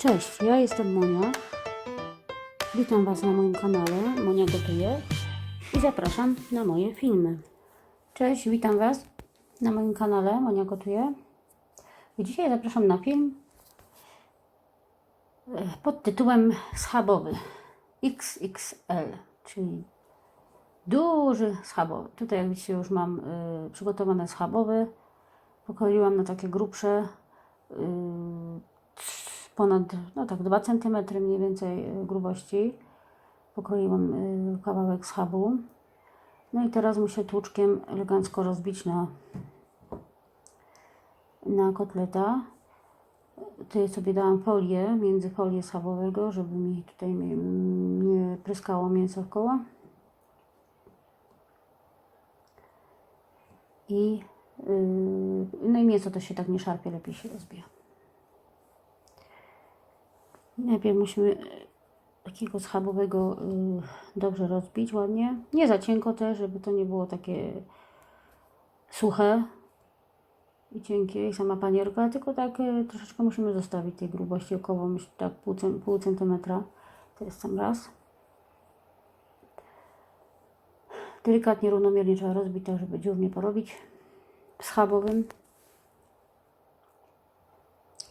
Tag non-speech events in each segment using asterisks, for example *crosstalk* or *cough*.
Cześć, ja jestem Monia. Witam Was na moim kanale Monia Gotuje i zapraszam na moje filmy. Cześć, witam Was na moim kanale Monia Gotuje. I dzisiaj zapraszam na film e, pod tytułem Schabowy XXL, czyli duży schabowy. Tutaj jak widzicie już mam y, przygotowane schabowy. Pokroiłam na takie grubsze y, ponad no tak 2 cm mniej więcej y, grubości. Pokroiłam y, kawałek schabu. No i teraz muszę tłuczkiem elegancko rozbić na, na kotleta. Tutaj sobie dałam folię, między folię schabowego, żeby mi tutaj nie, pryskało mięso w koło. I yy, no i mięso to się tak nie szarpie, lepiej się rozbija. Najpierw musimy takiego schabowego yy, dobrze rozbić ładnie. Nie za cienko też, żeby to nie było takie suche i cienkie i sama panierka, tylko tak yy, troszeczkę musimy zostawić tej grubości około myślę, tak pół, pół centymetra. To jest sam raz. Delikatnie, równomiernie trzeba rozbić, tak żeby dziur nie porobić schabowym.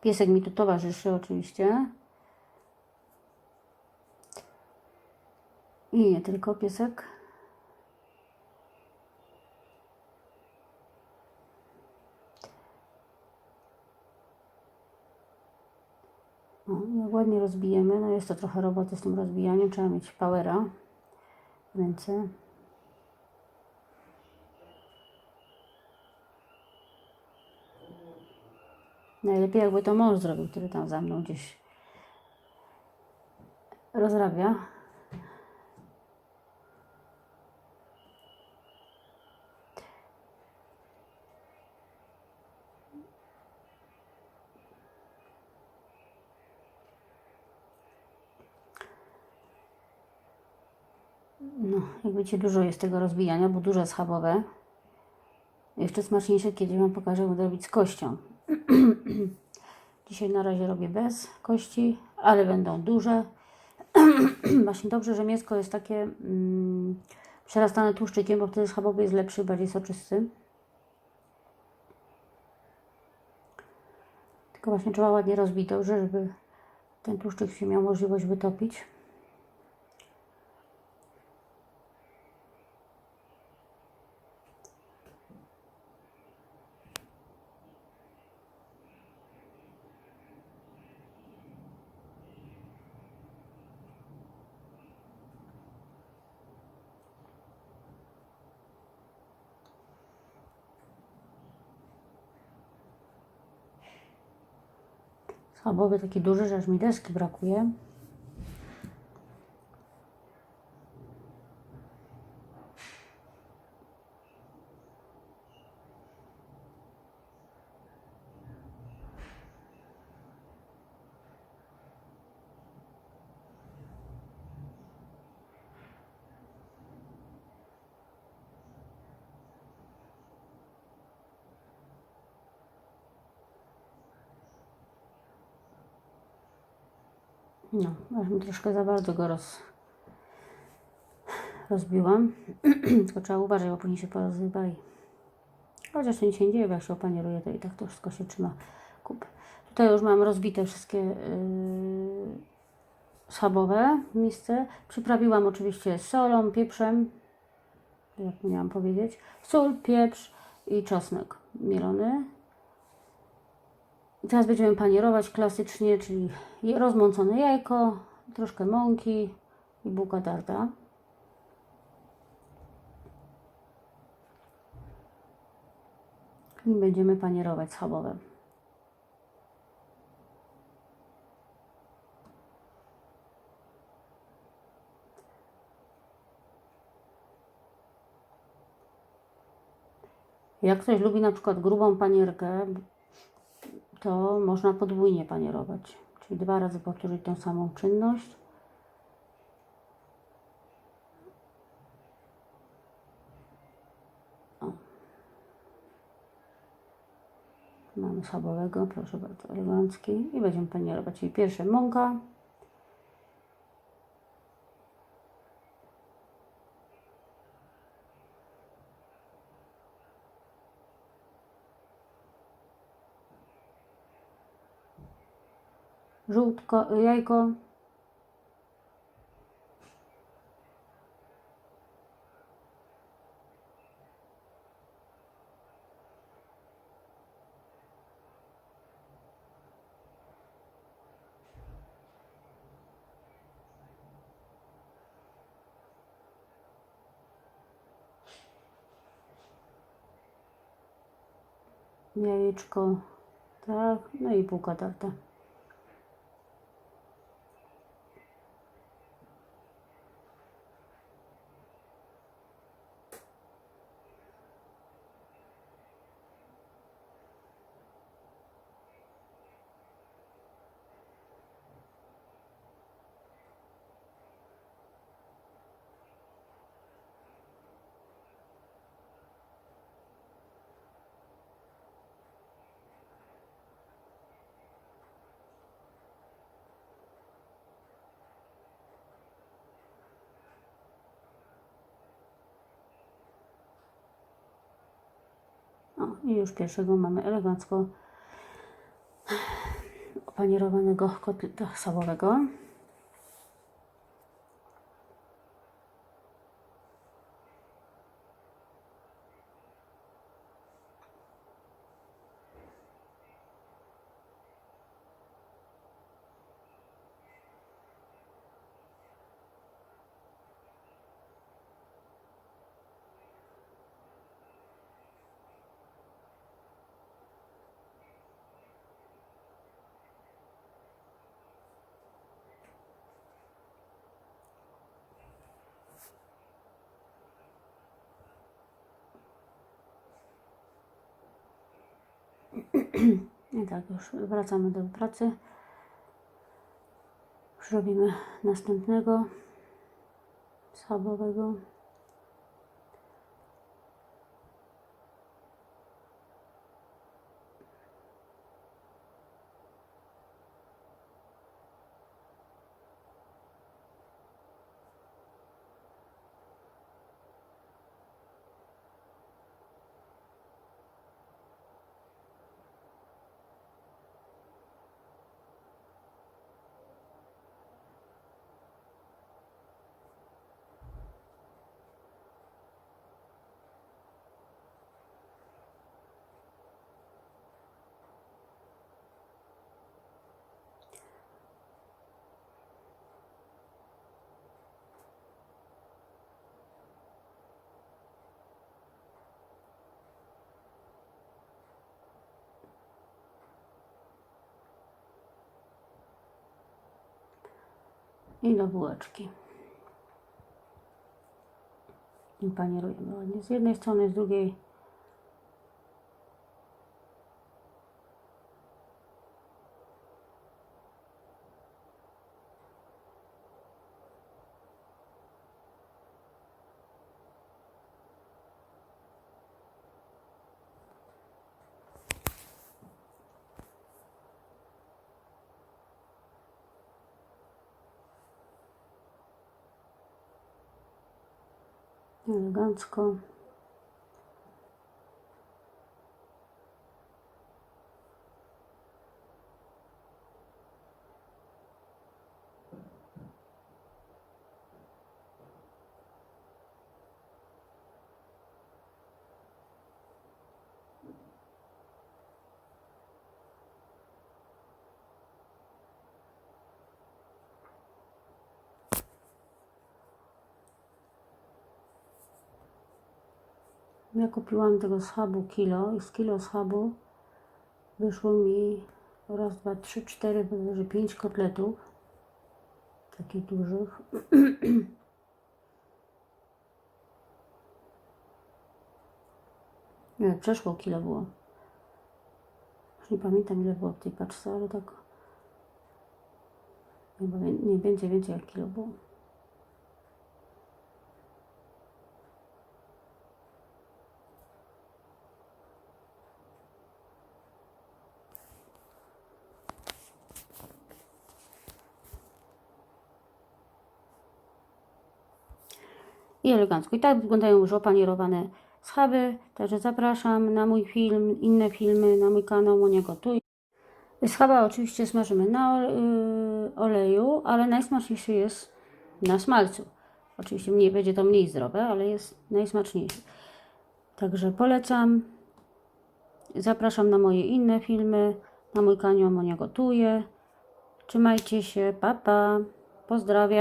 Piesek mi tu towarzyszy oczywiście. I nie tylko piesek. O, jak ładnie rozbijemy, no jest to trochę roboty z tym rozbijaniem, trzeba mieć powera w ręce. Najlepiej jakby to mąż zrobił, który tam za mną gdzieś rozrabia. No, jak widzicie, dużo jest tego rozbijania, bo duże schabowe. Jeszcze smaczniejsze, kiedy Wam pokażę, jak zrobić z kością. *clears throat* Dzisiaj na razie robię bez kości, ale będą duże. *clears throat* Właśnie dobrze, że mięsko jest takie mm, przerastane tłuszczykiem, bo wtedy schabowy jest lepszy, bardziej soczysty. Tylko właśnie trzeba ładnie rozbić dobrze, żeby ten tłuszczyk się miał możliwość wytopić. Schabowy taki duży, że aż mi deski brakuje. No, troszkę za bardzo go roz... rozbiłam. *clears throat* Tylko trzeba uważać, bo później się porozrywa i... Chociaż to nic się nie dzieje, bo jak się opanieruje, to i tak to wszystko się trzyma kupy. Tutaj już mam rozbite wszystkie yy, schabowe misce. Przyprawiłam oczywiście solą, pieprzem, jak miałam powiedzieć. Sól, pieprz i czosnek mielony. I teraz będziemy panierować klasycznie, czyli rozmącone jajko, troszkę mąki i bułka tarta. I będziemy panierować schabowe. Jak ktoś lubi na przykład grubą panierkę, to można podwójnie panierować. Czyli dwa razy powtórzyć tą samą czynność. O. Mamy schabowego, proszę bardzo, elegancki. I będziemy panierować. Czyli pierwsze mąka. Żółtko, jajko. Jajeczko, tak, no i półka tarta. I już pierwszego mamy elegancko *sighs* opanierowanego kotleta schabowego. *clears throat* I tak, już wracamy do pracy. Już robimy następnego schabowego. I do bułeczki. I panierujemy ładnie z jednej strony, z drugiej. Elegancko. Ja kupiłam tego schabu kilo i z kilo schabu wyszło mi raz, dwa, trzy, cztery, bodajże pięć kotletów. Takich dużych. *clears throat* Nie, przeszło kilo było. Już nie pamiętam ile było w tej paczce, ale tak wie- nie więcej, więcej jak kilo było. I elegancko. I tak wyglądają już opanierowane schaby. Także zapraszam na mój film, inne filmy, na mój kanał Monia Gotuj. Schaba oczywiście smażymy na y, oleju, ale najsmaczniejszy jest na smalcu. Oczywiście mniej będzie to mniej zdrowe, ale jest najsmaczniejszy. Także polecam. Zapraszam na moje inne filmy, na mój kanał Monia Gotuje. Trzymajcie się, pa pa. Pozdrawiam.